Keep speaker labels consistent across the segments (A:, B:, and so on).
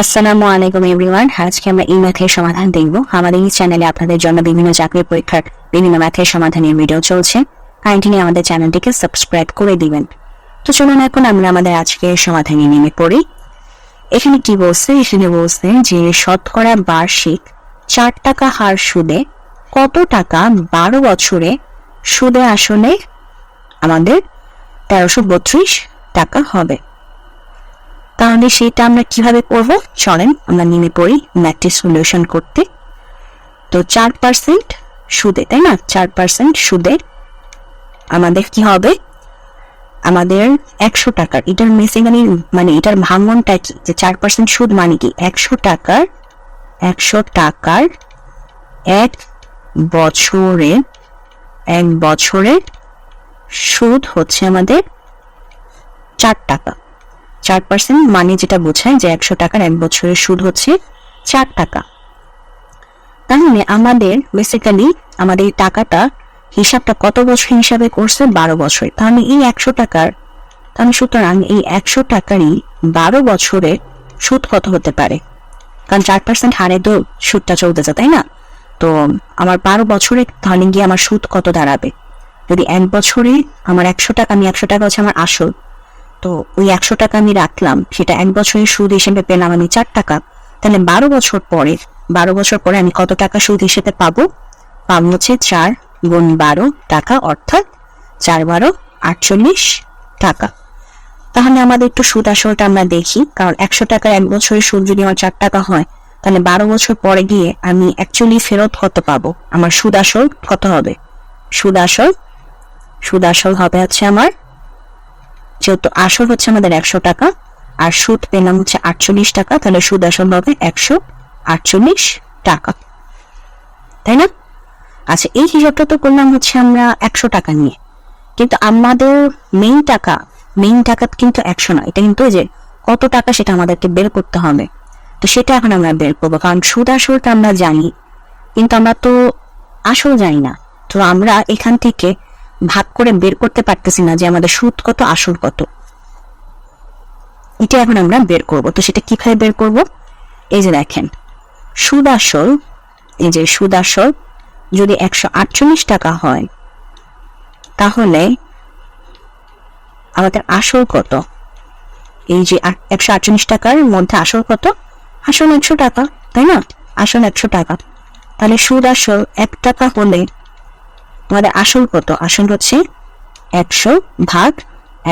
A: আসসালামু আলাইকুম এভরিওয়ান আজকে আমরা এই ম্যাথের সমাধান দেখব। আমাদের এই চ্যানেলে আপনাদের জন্য বিভিন্ন চাকরি পরীক্ষার বিভিন্ন ম্যাথের সমাধানের ভিডিও চলছে। কাইন্ডলি আমাদের চ্যানেলটিকে সাবস্ক্রাইব করে দিবেন। তো চলুন এখন আমরা আমাদের আজকের সমাধানে নেমে পড়ি। এখানে কি বলছে? এখানে বলছে যে শতকরা বার্ষিক চার টাকা হার সুদে কত টাকা বারো বছরে সুদে আসলে আমাদের তেরোশো টাকা হবে? তাহলে সেটা আমরা কীভাবে করব? চলেন, আমরা নেমে পড়ি ম্যাথটি সলিউশন করতে। তো চার পার্সেন্ট সুদে, তাই না? চার পার্সেন্ট সুদে আমাদের কি হবে? আমাদের একশো টাকার, এটার বেসিক্যালি মানে এটার ভাঙনটা কি? যে চার পার্সেন্ট সুদ মানে কি? একশো টাকার একশো টাকার এক বছরে, এক বছরের সুদ হচ্ছে আমাদের চার টাকা। চার পার্সেন্ট মানে যেটা বোঝায় যে একশো টাকার এক বছরের সুদ হচ্ছে চার টাকা। তাহলে আমাদের বেসিক্যালি আমাদের টাকাটা হিসাবটা কত বছর হিসাবে করছে? বারো বছর। তাহলে এই একশো টাকার তাহলে সুতরাং এই একশো টাকারই বারো বছরে সুদ কত হতে পারে? কারণ চার পার্সেন্ট হারে তো সুদটা চলতেছে তাই না? তো আমার বারো বছরে তাহলে গিয়ে আমার সুদ কত দাঁড়াবে? যদি এক বছরে আমার একশো টাকা, আমি একশো টাকা হচ্ছে আমার আসল তো ওই একশো টাকা আমি রাখলাম, সেটা এক বছরের সুদ হিসেবে পেলাম আমি চার টাকা। তাহলে বারো বছর পরে বারো বছর পরে আমি কত টাকা সুদ হিসেবে পাবো? পাবো হচ্ছে চার গুণ বারো টাকা, অর্থাৎ চার বারো আটচল্লিশ টাকা। তাহলে আমাদের একটু সুদ আসলটা আমরা দেখি, কারণ একশো টাকার এক বছরের সুদ যদি আমার চার টাকা হয়, তাহলে বারো বছর পরে গিয়ে আমি অ্যাকচুয়ালি ফেরত কত পাবো? আমার সুদ আসল কত হবে? সুদ আসল সুদ আসল হবে হচ্ছে আমার যেহেতু আসল হচ্ছে আমাদের একশো টাকা, আর সুদ পেলাম হচ্ছে আটচল্লিশ টাকা, তাহলে সুদ আসল হবে একশো আটচল্লিশ টাকা। তাই না? আচ্ছা এই হিসাবটা তো করলাম হচ্ছে আমরা একশো টাকা নিয়ে। কিন্তু আমাদের মেইন টাকা মেইন টাকা কিন্তু একশো না, এটা কিন্তু যে কত টাকা সেটা আমাদেরকে বের করতে হবে। তো সেটা এখন আমরা বের করব, কারণ সুদ আসলটা আমরা জানি, কিন্তু আমরা তো আসল জানি না। তো আমরা এখান থেকে ভাগ করে বের করতে পারতেছি না যে আমাদের সুদ কত, আসল কত। এটা এখন আমরা বের করব। তো সেটা কীভাবে বের করব? এই যে দেখেন, সুদ আসল, এই যে সুদ আসল, যদি একশো আটচল্লিশ টাকা হয়, তাহলে আমাদের আসল কত? এই যে একশো আটচল্লিশ টাকার মধ্যে আসল কত? আসল একশো টাকা, তাই না? আসল একশো টাকা। তাহলে সুদ আসল এক টাকা হলে আমাদের আসল কত? আসল হচ্ছে একশো ভাগ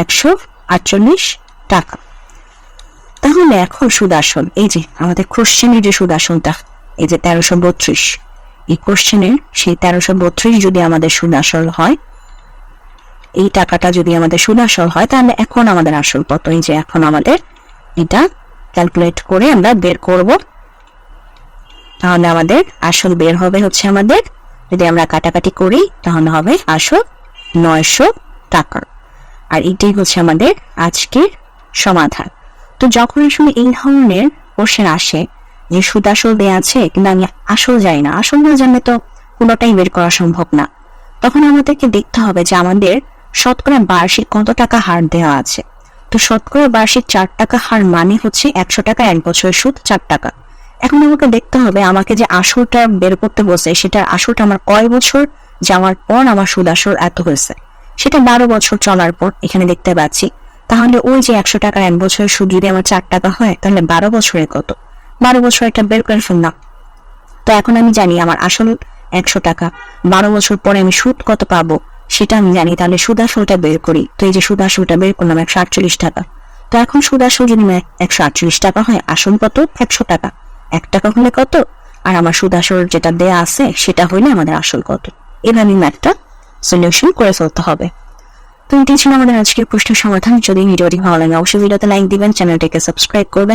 A: একশো আটচল্লিশ টাকা। তাহলে এখন সুদ আসল এই যে আমাদের কোশ্চেনের যে সুদ আসলটা এই যে তেরোশো বত্রিশ। এই কোশ্চেনের সেই তেরোশো বত্রিশ যদি আমাদের সুদ আসল হয়, এই টাকাটা যদি আমাদের সুদ আসল হয়, তাহলে এখন আমাদের আসল কত? এই যে এখন আমাদের এটা ক্যালকুলেট করে আমরা বের করব। তাহলে আমাদের আসল বের হবে হচ্ছে আমাদের যদি আমরা কাটাকাটি করি, তাহলে হবে আসল নয়শো টাকা। আর এটাই হচ্ছে আমাদের আজকের সমাধান। তো যখন আসলে এই ধরনের কোশ্চেন আসে, যে সুদ আসল দেয়া আছে, কিন্তু আমি আসল যাই না, আসল না জানলে তো কোনোটাই বের করা সম্ভব না। তখন আমাদেরকে দেখতে হবে যে আমাদের শতকরা বার্ষিক কত টাকা হার দেওয়া আছে। তো শতকরা বার্ষিক চার টাকা হার মানে হচ্ছে একশো টাকা, এক বছরের সুদ চার টাকা। এখন আমাকে দেখতে হবে আমাকে যে আসলটা বের করতে বসে সেটার আসলটা আমার কয় বছর? যাওয়ার পর আমার সুদ আসল এত হয়েছে। সেটা বারো বছর চলার পর এখানে দেখতে পাচ্ছি। তাহলে ওই যে একশো টাকার এক বছরের সুদ যদি আমার চার টাকা হয়, তাহলে বারো বছরে কত? বারো বছর একটা বের করে ফেললাম। তো এখন আমি জানি আমার আসল একশো টাকা। বারো বছর পরে আমি সুদ কত পাবো, সেটা আমি জানি। তাহলে সুদ আসলটা বের করি। তো এই যে সুদ আসলটা বের করলাম একশো আটচল্লিশ টাকা। তো এখন সুদ আসল যদি একশো আটচল্লিশ টাকা হয়, আসল কত? একশো টাকা। এক টাকা হলে কত? আর আমার সুদ আসল যেটা দেয়া আছে, সেটা হইলে আমাদের আসল কত? এভাবে ম্যাথটা সলিউশন করে ফেলতে হবে। তো এটি ছিল আমাদের আজকের প্রশ্নের সমাধান। যদি ভিডিওটি ভালো লাগে, অবশ্যই ভিডিওতে লাইক দিবেন চ্যানেলটিকে সাবস্ক্রাইব করবেন।